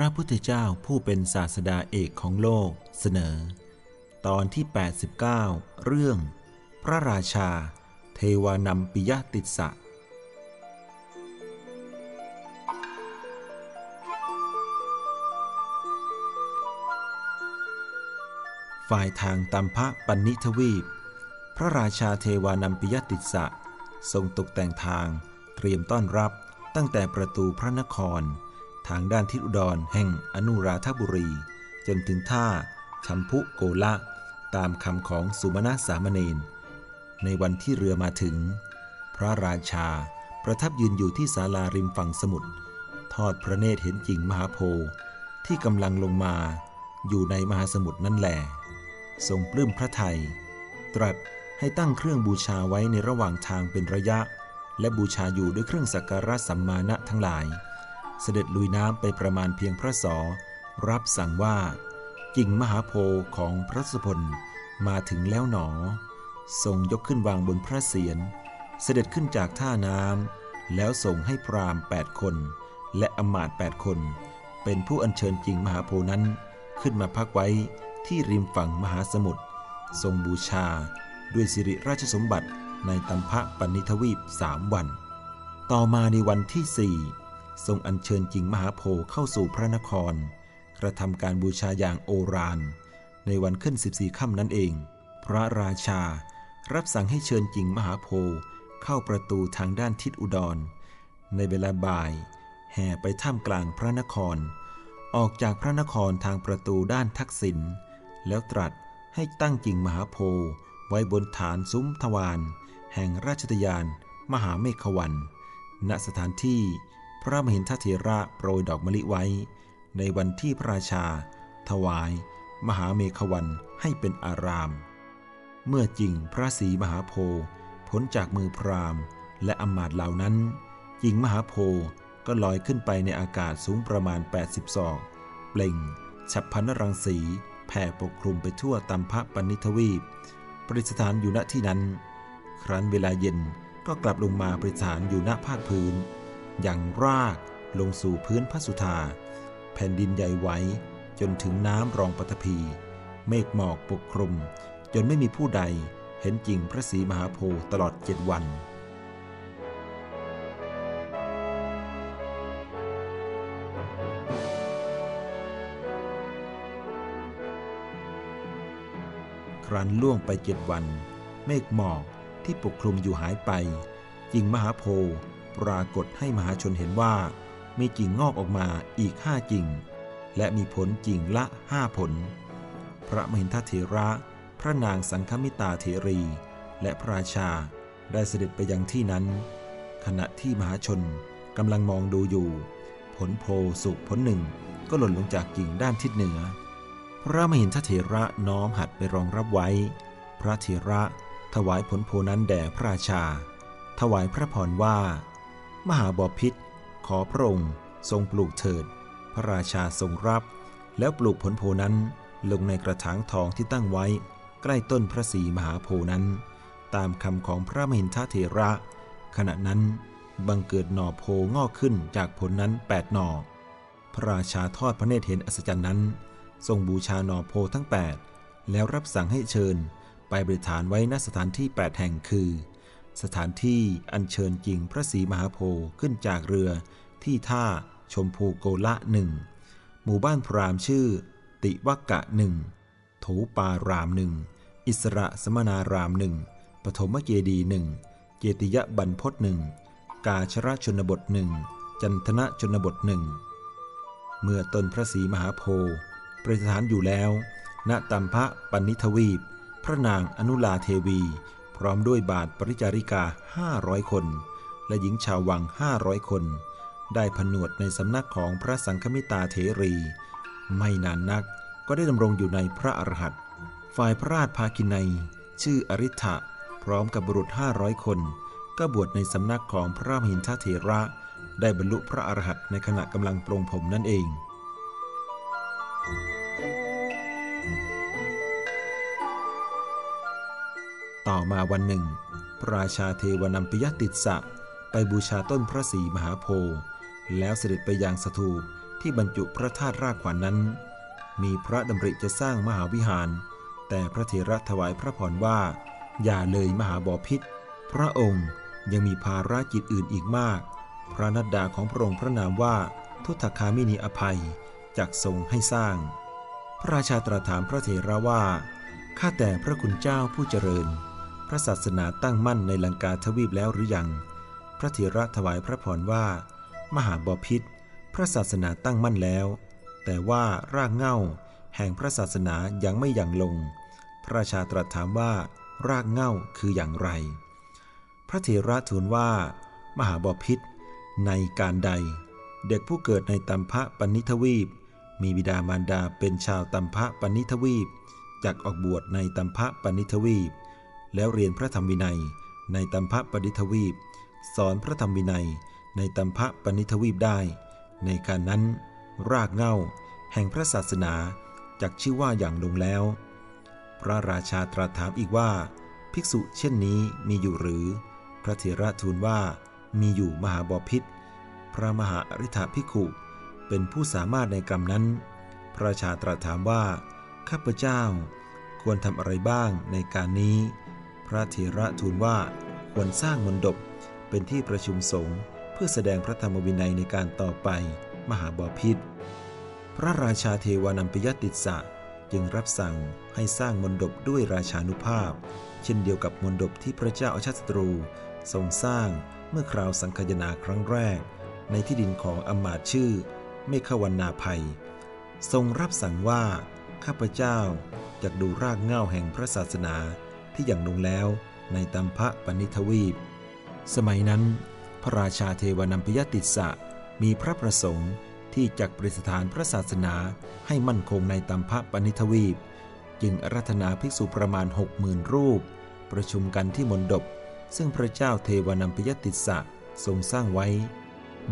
พระพุทธเจ้าผู้เป็นศาสดาเอกของโลกเสนอ ตอนที่ 89 เรื่อง พระราชา เทวานัมปิยติสสะฝ่ายทางตัมพะปันนิทวีป พระราชาเทวานัมปิยติสสะ ทรงตกแต่งทางเตรียมต้อนรับตั้งแต่ประตูพระนคร ทางด้านทิศอุดรแห่งอนุราธบุรี จนถึงท่าชัมพุโกละ ตามคำของสุมาณสามเณรในวันที่เรือมาถึง พระราชาประทับยืนอยู่ที่ศาลาริมฝั่งสมุทรทอดพระเนตรเห็นจิงมหาโพธิ์ที่กำลังลงมาอยู่ในมหาสมุทรนั่นแหลทรงปลื้มพระไทย ตรัสให้ตั้งเครื่องบูชาไว้ในระหว่างทางเป็นระยะ และบูชาอยู่ด้วยเครื่องสักการะสัมมาณะทั้งหลาย เสด็จลุยน้ำไปประมาณเพียงพระสอรับสั่งว่ากิ่งมหาโพธิ์ของพระสุพลมาถึงแล้วหนอ ทรงยกขึ้นวางบนพระเศียร เสด็จขึ้นจากท่าน้ำแล้วส่งให้พรามแปดคน และอมาตแปดคน เป็นผู้อัญเชิญกิ่งมหาโพธินั้น ขึ้นมาพักไว้ที่ริมฝั่งมหาสมุทรทรงบูชาด้วยสิริราชสมบัติในตัมพะปันิทวีปสามวัน ต่อมาในวันที่สี่ ทรงอัญเชิญจิงมหาโพธิ์เข้าสู่พระนคร กระทำการบูชาอย่างโอรานในวันขึ้น 14 ค่ำนั้นเอง พระราชา รับสั่งให้เชิญจิงมหาโพธิ์เข้าประตูทางด้านทิศอุดร ในเวลาบ่าย แห่ไปท่ามกลางพระนคร ออกจากพระนครทางประตูด้านทักษิณแล้วตรัสให้ตั้งกิ่งมหาโพธิ์ไว้บนฐานซุ้มทวารแห่งราชทยาน มหาเมฆวันณสถานที่ พระมหินทเถระโปรยดอกมะลิไว้ ในวันที่พระราชา ถวาย มหาเมฆวันให้เป็นอาราม เมื่อจริงพระศรีมหาโพธิ์พ้นจากมือพราหมณ์ และอำมาตย์เหล่านั้นหญิงมหาโพธิ์ก็ลอยขึ้นไปในอากาศสูงประมาณ 80ศอก เปล่ง ฉับพันรังสี แผ่ปกคลุมไปทั่วตัมพะปนิทวีป ประดิษฐานอยู่ณที่นั้น ครั้นเวลาเย็นก็กลับลงมาประดิษฐานอยู่ณภาคพื้น อย่างรากลงสู่พื้นพระสุธา แผ่นดินใหญ่ไหวจนถึงน้ำรองปฐพี เมฆหมอกปกคลุม จนไม่มีผู้ใดเห็นจริงพระศรีมหาโพธิ์ตลอดเจ็ดวันครั้นล่วงไปเจ็ดวัน เมฆหมอกที่ปกคลุมอยู่หายไปจิงมหาโพธิ์ ปรากฏให้มหาชนเห็นว่า มีกิ่งงอกออกมาอีกห้ากิ่ง และมีผลกิ่งละห้าผล พระมหินทเถระ พระนางสังฆมิตาเถรี และพระราชาได้เสด็จไปยังที่นั้น ขณะที่มหาชนกำลังมองดูอยู่ ผลโพสุกผลหนึ่งก็หล่นลงจากกิ่งด้านทิศเหนือ พระมหินทเถระน้อมหัดไปรองรับไว้ พระเถระถวายผลโพนั้นแด่พระราชา ถวายพระพรว่า มหาบพิษขอพระองค์ทรงปลูกเถิด พระราชาทรงรับ แล้วปลูกผลโพนั้นลงในกระถางทองที่ตั้งไว้ ใกล้ต้นพระศรีมหาโพนั้น ตามคำของพระมหินทเถระ ขณะนั้นบังเกิดหน่อโพงอกขึ้นจากผลนั้นแปดหน่อ พระราชาทอดพระเนตรเห็นอัศจรรย์นั้น ทรงบูชาหน่อโพทั้ง 8 แล้วรับสั่งให้เชิญไปบริฐานไว้ณสถานที่ 8 แห่งคือ สถานที่อัญเชิญจริงพระศรีมหาโพธิ์ขึ้นจากเรือที่ท่าชมพูโกละหนึ่งหมู่บ้านพรามชื่อ ติวักกะหนึ่งโถปารามหนึ่งอิสระสมนารามหนึ่งปฐมเจดีหนึ่งเจติยบันพศหนึ่งกาชรชนบทหนึ่งจันทนะชนบทหนึ่งเมื่อตนพระศรีมหาโพธิ์ประดิษฐานอยู่แล้ว ณตัมพะปันิทวีป พระนางอนุลาเทวี พร้อมด้วยบาทปริจาริกาห้าร้อยคน และหญิงชาววังห้าร้อยคน ได้ผนวดในสำนักของพระสังฆมิตาเถรี ไม่นานนักก็ได้ดำรงอยู่ในพระอรหัตฝ่ายพระราชภาคินัย ชื่ออริ t ะพร้อมกับบุรุษห้าร้อยคน ก็บวชในสำนักของพระมหินทเถระ ได้บรรลุพระอรหัตในขณะกำลังปรงผมนั่นเอง ต่อมาวันหนึ่ง พระราชาเทวนัมปิยติสะไปบูชาต้นพระศรีมหาโพธิ์แล้วเสด็จไปยังสถูปที่บรรจุพระธาตุรากขวัญนนั้น มีพระดำริจะสร้างมหาวิหาร แต่พระเถระถวายพระพรว่า อย่าเลยมหาบอพิษ พระองค์ยังมีภารกิจอื่นอีกมาก พระนัดดาของพระองค์พระนามว่า ทุตคามินีอภัยจักทรงให้สร้าง พระราชาตรัสถามพระเถระว่าข้าแต่พระคุณเจ้าผู้เจริญ พระศาสนาตั้งมั่นในลังกาทวีปแล้วหรือยัง พระเถระถวายพระพรว่า มหาบอพิษพระศาสนาตั้งมั่นแล้ว แต่ว่ารากเง้าแห่งพระศาสนายังไม่ยังลง พระราชาตรัสถามว่า รากเง้าคืออย่างไร พระเถระทูลว่า มหาบอพิษในการใด เด็กผู้เกิดในตัมพะปณิทวีป มีบิดามารดาเป็นชาวตัมพะปณิทวีปจักออกบวชในตัมพะปณิทวีป แล้วเรียนพระธรรมวินัย ในตัมพะปณิทวีป สอนพระธรรมวินัย ในตัมพะปณิทวีปได้ ในการนั้น รากเง้าแห่งพระศาสนาจักชื่อว่าอย่างลงแล้ว พระราชาตรัสถามอีกว่า ภิกษุเช่นนี้มีอยู่หรือ พระเถระทูลว่ามีอยู่มหาบอพิษ พระมหาอริ t ภิกขุ เป็นผู้สามารถในกรรมนั้น พระราชาตรัสถามว่า ข้าพเจ้าควรทำอะไรบ้างในการนี้ พระเถระทูลว่าควรสร้างมณฑปเป็นที่ประชุมสงฆ์เพื่อแสดงพระธรรมวินัยในการต่อไป มหาบอพิษพระราชาเทวานัมปยติสสะจึงรับสั่งให้สร้างมณฑปด้วยราชานุภาพ เช่นเดียวกับมณฑปที่พระเจ้าอาชาติตรูทรงสร้างเมื่อคราวสังคยนาครั้งแรก ในที่ดินของอมาตชื่อ เมฆวันนาภัย ทรงรับสั่งว่า ข้าพเจ้าจะดูรากเหง้าแห่งพระศาสนา ที่อย่างลงแล้วในตัมพะปณิทวีป สมัยนั้น พระราชาเทวนัมพยติสะมีพระประสงค์ที่จักประสถานพระศาสนาให้มั่นคงในตัมพะปณิทวีป จึงอารัธนาภิกษุประมาณหกหมื่นรูป ประชุมกันที่มณฑปซึ่งพระเจ้าเทวนัมพยติสะทรงสร้างไว้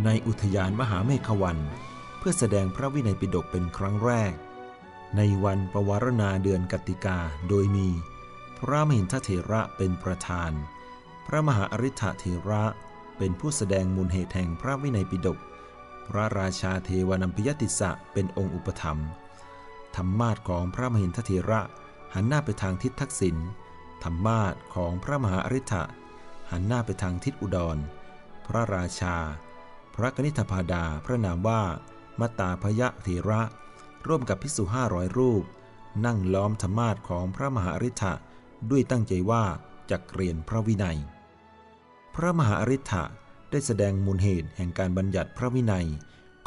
ในอุทยานมหาเมฆวัน เพื่อแสดงพระวินัยปิฎกเป็นครั้งแรก ในวันปวารณาเดือนกติกาโดยมี พระมหินทเถระเป็นประธาน พระมหาอริ t เถระเป็นผู้แสดงมูลเหตุแห่งพระวินัยปิฎก พระราชาเทวนัมพยติสะเป็นองค์อุปถัมธรรมาทของพระมหินทเถระหันหน้าไปทางทิศทักษิณ ธรรมาทของพระมหาอริ t หันหน้าไปทางทิศอุดร พระราชา พระกนิษฐพาดาพระนามว่ามัตาพยะเถระ ร่วมกับพิสุห้าร้อยรูป นั่งล้อมธรรมาทของพระมหาอริ t ด้วยตั้งใจว่าจะเรียนพระวินัย พระมหาอริ t ได้แสดงมูลเหตุแห่งการบัญญัติพระวินัย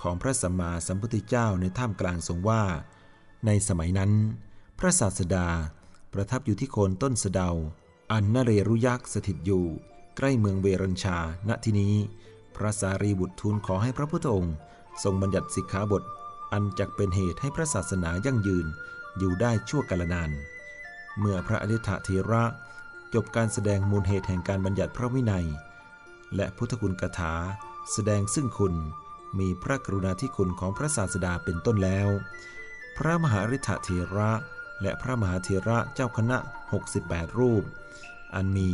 ของพระสัมมาสัมพุทธเจ้าในท่ามกลางทรงว่า ในสมัยนั้น พระศาสดาประทับอยู่ที่โคนต้นสะเดา อันนเรรุยักษ์สถิตอยู่ ใกล้เมืองเวรัญชา ณที่นี้ พระสารีบุตรทูลขอให้พระพุทธองค์ ทรงบัญญัติสิกขาบท อันจักเป็นเหตุให้พระศาสนายั่งยืนอยู่ได้ชั่วกาลนาน เมื่อพระอริ t เทระจบการแสดงมูลเหตุแห่งการบัญญัติพระวินัย และพุทธคุณกถา แสดงซึ่งคุณมีพระกรุณาธิคุณของพระศาสดาเป็นต้นแล้ว พระมหาริ t เถระและพระมหาเถระเจ้าคณะ 68 รูป อันมี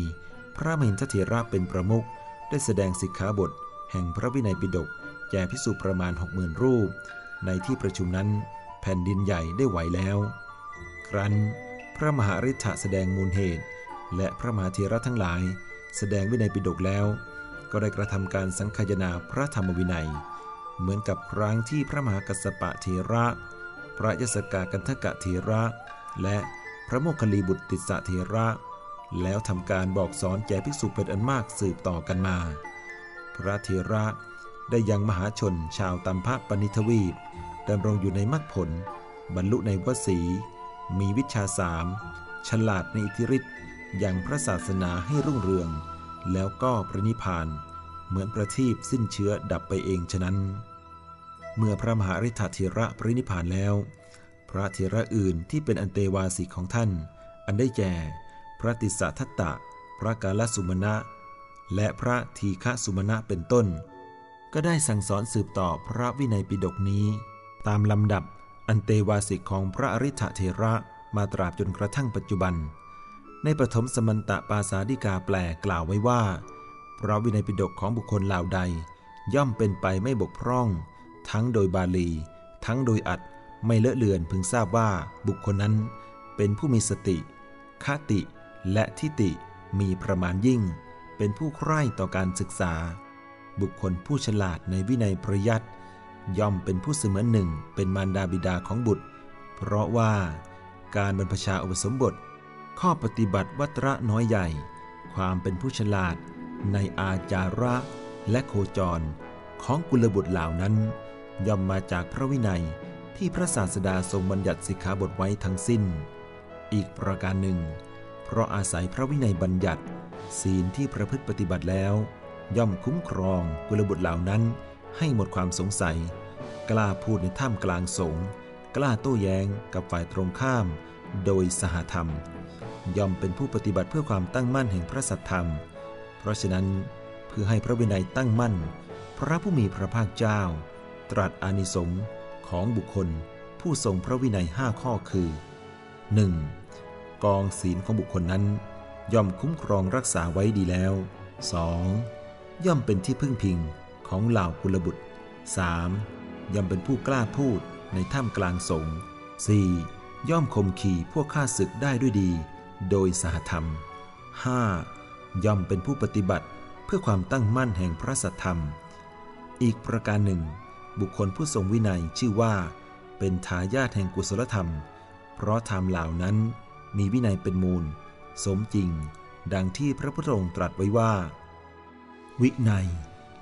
พระมหินทเถระเป็นประมุขได้แสดงสิกขาบท แห่งพระวินัยปิฎกแก่พิสุประมาณ 60,000 รูป ในที่ประชุมนั้นแผ่นดินใหญ่ได้ไหวแล้ว ครั้น ระมหาริ t แสดงมูลเหตุ และพระมหาเถระทั้งหลาย แสดงวินัยปิฎกแล้ว ก็ได้กระทำการสังคายนาพระธรรมวินัย เหมือนกับครั้งที่พระมหากัสปะเทระ พระยศกากันทกะเทระ และพระโมคคลีบุตรติสะเทระ แล้วทำการบอกสอนแก่ภิกษุเป็นอันมากสืบต่อกันมา พระเทระได้ยังมหาชนชาวตัมพะปณิทวีปดำรงอยู่ในมรรคผล บรรลุในวสี มีวิชาสามฉลาดในอิทธิฤทธิ์อยังพระศาสนาให้รุ่งเรือง แล้วก็พระนิพพาน เหมือนประทีปสิ้นเชื้อดับไปเองฉะนั้น เมื่อพระมหาริ t เถระปรินิพพานแล้ว พระเถระอื่นที่เป็นอันเตวาสิกของท่าน อันได้แก่ พระติสะทัตตะ พระกาลสุมาณะและพระทีฆสุมาณะเป็นต้น ก็ได้สั่งสอนสืบต่อพระวินัยปิฎกนี้ ตามลำดับ อันเตวาสิกของพระอริ t เถระมาตราบจนกระทั่งปัจจุบัน ในปฐมสมันตะปาสาดิกาแปลกล่าวไว้ว่า พระวินัยปิฎกของบุคคลเหล่าใด ย่อมเป็นไปไม่บกพร่อง ทั้งโดยบาลี ทั้งโดยอัดไม่เลอะเลือนพึงทราบว่าบุคคลนั้น เป็นผู้มีสติคติ และทิฏฐิมีประมาณยิ่ง เป็นผู้ใคร่ต่อการศึกษา บุคคลผู้ฉลาดในวินัยประยัติ ย่อมเป็นผู้เสมือนหนึ่งเป็นมารดาบิดาของบุตร เพราะว่าการบรรพชาอุปสมบท ข้อปฏิบัติวัตระน้อยใหญ่ ความเป็นผู้ฉลาดในอาจาระและโคจรของกุลบุตรเหล่านั้น ย่อมมาจากพระวินัยที่พระศาสดาทรงบัญญัติสิกขาบทไว้ทั้งสิ้น อีกประการหนึ่ง เพราะอาศัยพระวินัยบัญญัติ ศีลที่ประพฤติปฏิบัติแล้ว ย่อมคุ้มครองกุลบุตรเหล่านั้น ให้หมดความสงสัย กล้าพูดในท่ามกลางสงกล้าโต้แย้งกับฝ่ายตรงข้าม โดยสหธรรม ย่อมเป็นผู้ปฏิบัติเพื่อความตั้งมั่นแห่งพระสัทธรรม เพราะฉะนั้นเพื่อให้พระวินัยตั้งมั่น พระผู้มีพระภาคเจ้า ตรัสอานิสงส์ของบุคคล ผู้ทรงพระวินัยห้าข้อคือ 1. กองศีลของบุคคลนั้น ย่อมคุ้มครองรักษาไว้ดีแล้ว 2. ย่อมเป็นที่พึ่งพิง ของเหล่ากุลบุตร 3. ย่อมเป็นผู้กล้าพูดในถ้ำกลางสงฆ์ 4. ย่อมคมขี่พวกข้าศึกได้ด้วยดี โดยสหธรรม 5. ย่อมเป็นผู้ปฏิบัติเพื่อความตั้งมั่นแห่งพระสัทธรรม อีกประการหนึ่ง บุคคลผู้ทรงวินัยชื่อว่า เป็นทายาทแห่งกุศลธรรม เพราะธรรมเหล่านั้นมีวินัยเป็นมูล สมจริง ดังที่พระพุทธองค์ตรัสไว้ว่า วินัย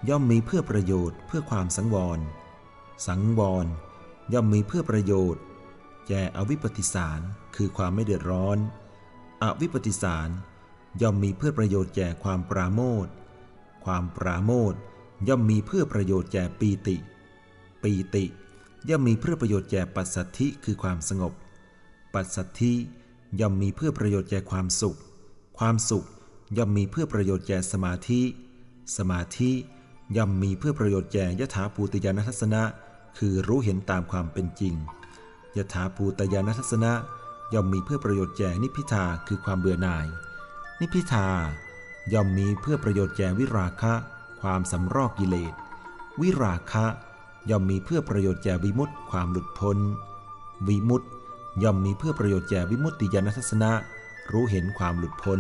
ย่อมมีเพื่อประโยชน์เพื่อความสังวร สังวร ย่อมมีเพื่อประโยชน์แก่อวิปปิสารคือความไม่เดือดร้อน อวิปปิสารย่อมมีเพื่อประโยชน์แก่ความปราโมทความปราโมทย่อมมีเพื่อประโยชน์แก่ปีติ ปีติ ย่อมมีเพื่อประโยชน์แก่ปัสสัทธิคือความสงบ ปัสสัทธิย่อมมีเพื่อประโยชน์แก่ความสุข ความสุขย่อมมีเพื่อประโยชน์แก่สมาธิ สมาธิ ย่อมมีเพื่อประโยชน์แก่ยถาภูตยานทัศนะ คือรู้เห็นตามความเป็นจริงยถาภูตยานทัศนะ ย่อมมีเพื่อประโยชน์แก่นิพิทาคือความเบื่อหน่าย นิพพิทาย่อมมีเพื่อประโยชน์แก่วิราคะ ความสำรอกกิเลส วิราคะ ย่อมมีเพื่อประโยชน์แก่วิมุตติความหลุดพ้น วิมุตติย่อมมีเพื่อประโยชน์แก่วิมุตติญาณทัศนะ รู้เห็นความหลุดพ้น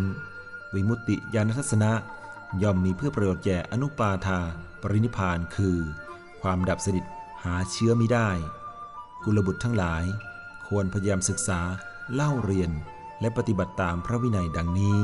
วิมุตติญาณทัศนะ ย่อมมีเพื่อประโยชน์แก่อนุปาทาปรินิพานคือ ความดับสนิทหาเชื้อไม่ได้ กุลบุตรทั้งหลาย ควรพยายามศึกษาเล่าเรียนและปฏิบัติตามพระวินัยดังนี้